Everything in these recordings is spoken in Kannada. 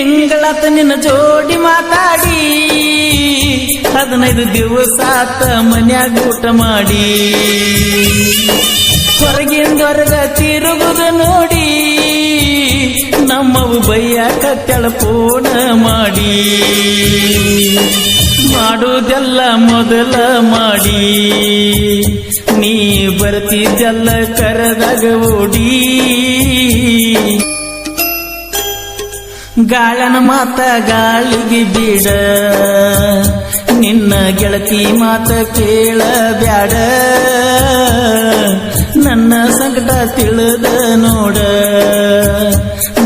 ತಿಂಗಳತ ನಿನ್ನ ಜೋಡಿ ಮಾತಾಡಿ. ಹದಿನೈದು ದಿವಸ ಮನ್ಯಾಗ ಊಟ ಮಾಡಿ. ಹೊರಗಿಂದೊರಗ ತಿರುಗುದು ನೋಡಿ. ನಮ್ಮವು ಬಯ್ಯ ಕತ್ತಳ ಪೂರ್ಣ ಮಾಡಿ. ಮಾಡುವುದೆಲ್ಲ ಮೊದಲ ಮಾಡಿ. ನೀ ಬರ್ತಿದ್ದೆಲ್ಲ ಕರೆದಾಗ ಓಡಿ. ಗಾಳನ ಮಾತ ಗಾಳಿಗೆ ಬಿಡ. ನಿನ್ನ ಗೆಳತಿ ಮಾತ ಕೇಳ ಬ್ಯಾಡ ನನ್ನ ಸಂಕಟ ತಿಳಿದ ನೋಡ.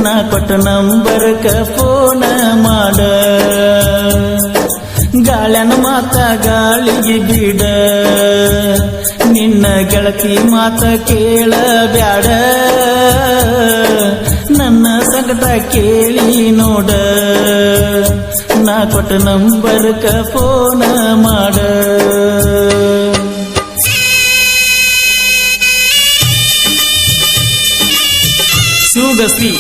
ನಾ ಕೊಟ್ಟ ನಂಬರ್ಕ ಫೋನ್ ಮಾಡ. ಗಾಳನ ಮಾತ ಗಾಳಿಗೆ ಬಿಡ. ನಿನ್ನ ಗೆಳತಿ ಮಾತ ಕೇಳ ಸಂಕಟ ಕೇಳಿ ನೋಡ. ನಾ ಕೊಟ್ಟ ನಂಬರ್ಕ ಫೋನ ಮಾಡ. ಶಿವಗಸ್ತಿ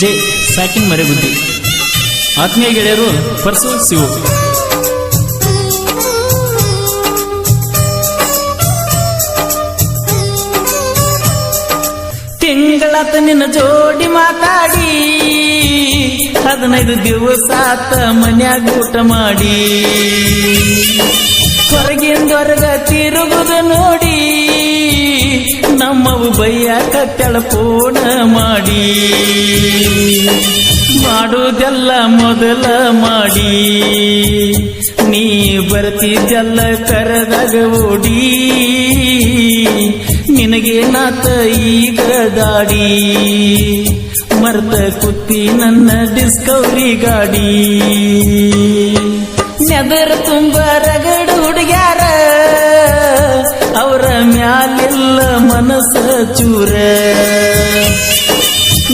ಜೆ ಸಾಕಿನ್ ಮರೆಬುದ್ಧಿ ಆತ್ಮೀಯ ಗೆಳೆಯರು ಪರ್ಸು ಶಿವು ತಿಂಗಳತ ನಿನ್ನ ಜೋಡಿ ಮಾತಾಡಿ. ಹದಿನೈದು ದಿವಸ ಆತ ಮನ್ಯಾಗ ಊಟ ಮಾಡಿ. ಹೊರಗಿಂದೊರಗ ತಿರುಗುದು ನೋಡಿ. ನಮ್ಮವು ಬೈಯಾಕ ತೆಳಪೋಣ ಮಾಡಿ. ಮಾಡುದೆಲ್ಲ ಮೊದಲ ಮಾಡಿ. ನೀ ಬರ್ತಿದ್ದೆಲ್ಲ ಕರೆದಾಗ ಓಡಿ. ನಿನಗೆ ನಾತ ಈಗ ದಾಡಿ? ಮರ್ತ ಕುತ್ತಿ ನನ್ನ ಡಿಸ್ಕವರಿ ಗಾಡಿ ನೆದರ ತುಂಬ ರಗಡು ಹುಡುಗ್ಯಾರ, ಅವರ ಮ್ಯಾಲೆಲ್ಲ ಮನಸ್ಸ ಚೂರ.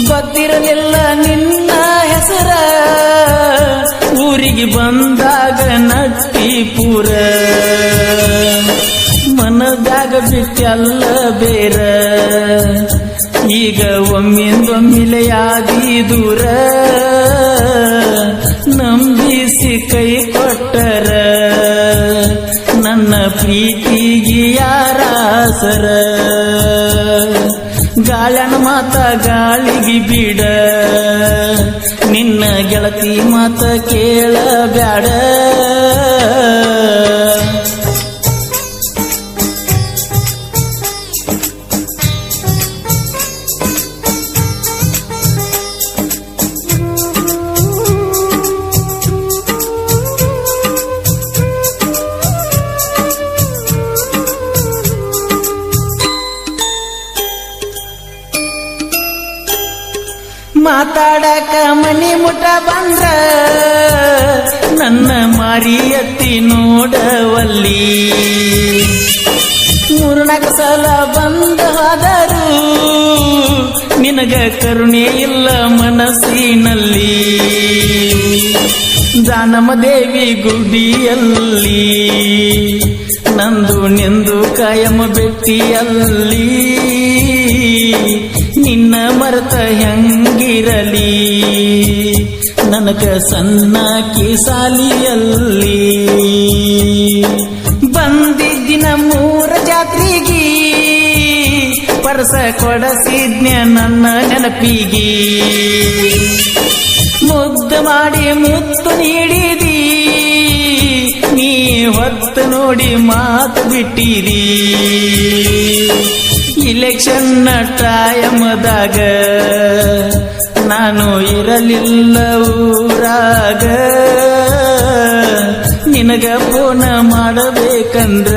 ಗೊತ್ತಿರಲಿಲ್ಲ ನಿನ್ನ ಹೆಸರ, ಊರಿಗೆ ಬಂದಾಗ ನಟ್ಟಿ ಪೂರ. ಮನದಾಗ ಬಿಟ್ಟಲ್ಲ ಬೇರ. ಈಗ ಒಮ್ಮಿಂದೊಮ್ಮಿಲೆಯಾದಿ ದೂರ. ನಂಬಿಸಿ ಕೈ ಕೊಟ್ಟರ. ನನ್ನ ಪ್ರೀತಿಗೆ ಯಾರಾಸರ. ಗಾಳನ ಮಾತ ಗಾಳಿಗೆ ಬಿಡ. ನಿನ್ನ ಗೆಳತಿ ಮಾತ ಕೇಳ ಮಾತಾಡಕ ಮನಿ ಮುಟ ಬಂದ್ರ ನನ್ನ ಮಾರಿ ಎತ್ತಿ ನೋಡವಲ್ಲಿ. ಮೂರ್ನಾಲ್ಕು ಸಲ ಬಂದ ಹೋದರು, ನಿನಗ ಕರುಣೆ ಇಲ್ಲ ಮನಸ್ಸಿನಲ್ಲಿ. ಜಾನಮ ದೇವಿ ಗುಡಿಯಲ್ಲಿ ನಂದು ನಿಂದು ಕಾಯಮ ಬೆಟ್ಟಿಯಲ್ಲಿ. ನನಗ ಸಣ್ಣಕಿ ಸಾಲಿಯಲ್ಲಿ. ಬಂದಿದ್ದಿನ ಮೂರ ಜಾತ್ರೆಗಿ ಪರಸ ಕೊಡಸಿದ್ನ ನನ್ನ ನೆನಪಿಗಿ. ಮುದ್ದು ಮಾಡಿ ಮುತ್ತು ನೀಡಿದಿ, ನೀ ಹೊತ್ತು ನೋಡಿ ಮಾತು ಬಿಟ್ಟಿರಿ ಇಲೆಕ್ಷನ್ ಟೈಮದಾಗ ನಾನು ಇರಲಿಲ್ಲ ಊರಾಗ. ನಿನಗ ಫೋನ ಮಾಡಬೇಕಂದ್ರ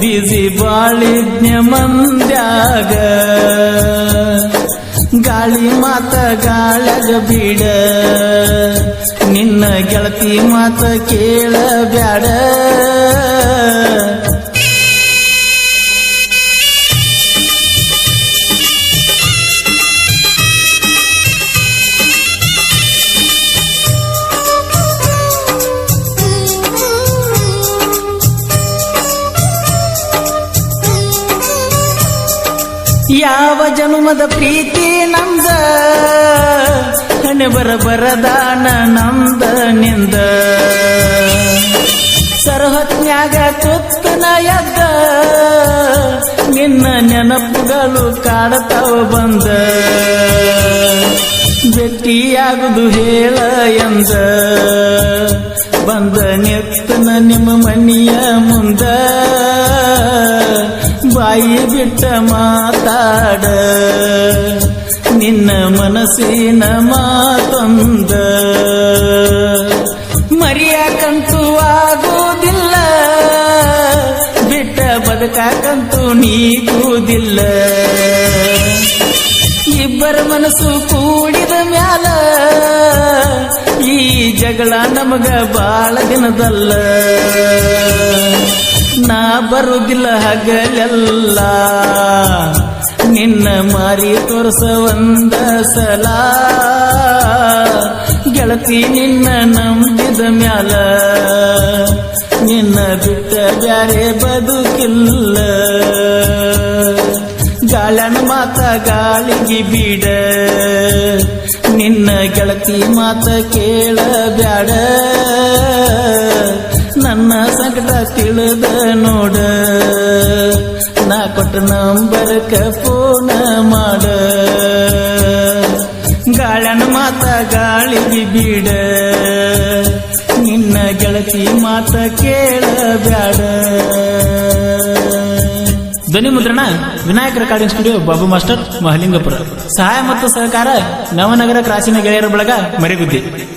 ಬಿಸಿ ಬಾಳಿಜ್ಞ ಮಂದ್ಯಾಗ. ಗಾಳಿ ಮಾತ ಗಾಳಗ ಬಿಡ. ನಿನ್ನ ಗೆಳತಿ ಮಾತ ಕೇಳ ಯಾವ ಜನುಮದ ಪ್ರೀತಿ ನಮ್ದ ಹಣೆ ಬರ ಬರದಾನ ನಂದ ನಿಂದ? ಸರ್ವಜ್ಞಾಗ ತುತ್ತನ ಎದ್ದ? ನಿನ್ನ ನೆನಪುಗಳು ಕಾಡತಾವ ಬಂದ? ಭೇಟಿಯಾಗುದು ಹೇಳ ಎಂದ? ಬಂದ ನೆತ್ತನ ನಿಮ್ಮ ಮನೆಯ ಮುಂದ? ಬಾಯಿ ಬಿಟ್ಟ ಮಾತಾಡ, ನಿನ್ನ ಮನಸ್ಸಿನ ಮಾತೊಂದ. ಮರಿಯಾಕಂತೂ ಆಗುವುದಿಲ್ಲ, ಬಿಟ್ಟ ಬದುಕಾಕಂತೂ ನೀಗುವುದಿಲ್ಲ. ಇಬ್ಬರ ಮನಸ್ಸು ಕೂಡಿದ ಮ್ಯಾಲ, ಈ ಜಗಳ ನಮಗ ಬಾಳ ದಿನದಲ್ಲ. ನಾ ಬರುದಿಲ್ಲ ಹಗಲೆಲ್ಲ. ನಿನ್ನ ಮಾರಿ ತೋರಿಸ ಒಂದ ಸಲ. ಗೆಳತಿ ನಿನ್ನ ನಂಬಿದ ಮ್ಯಾಲ. ನಿನ್ನ ಬಿಟ್ಟ ಬ್ಯಾರೆ ಬದುಕಿಲ್ಲ. ಗಾಳನ ಮಾತ ಗಾಳಿಗೆ ಬೀಡ. ನಿನ್ನ ಗೆಳತಿ ಮಾತ ಕೇಳ ಬ್ಯಾಡ ಸಂಕಟ ತಿಳಿದ ನೋಡ. ನಾ ಕೊಟ್ಟ ನಂಬರ್ಕ ಫೋನ್ ಮಾಡ. ಗಾಳನ ಮಾತ ಗಾಳಿಗೆ ಬೀಡ. ನಿನ್ನ ಗೆಳತಿ ಮಾತ ಕೇಳಬ್ಯಾಡ. ಧ್ವನಿ ಮುದ್ರಣ, Vinayaka recording studio Babu master, Mahalingapura. ಸಹಾಯ ಮತ್ತು ಸಹಕಾರ ನವನಗರ ಕ್ರಾಸಿನ ಗೆಳೆಯರ ಬಳಗ ಮರಿಗುದ್ದಿ.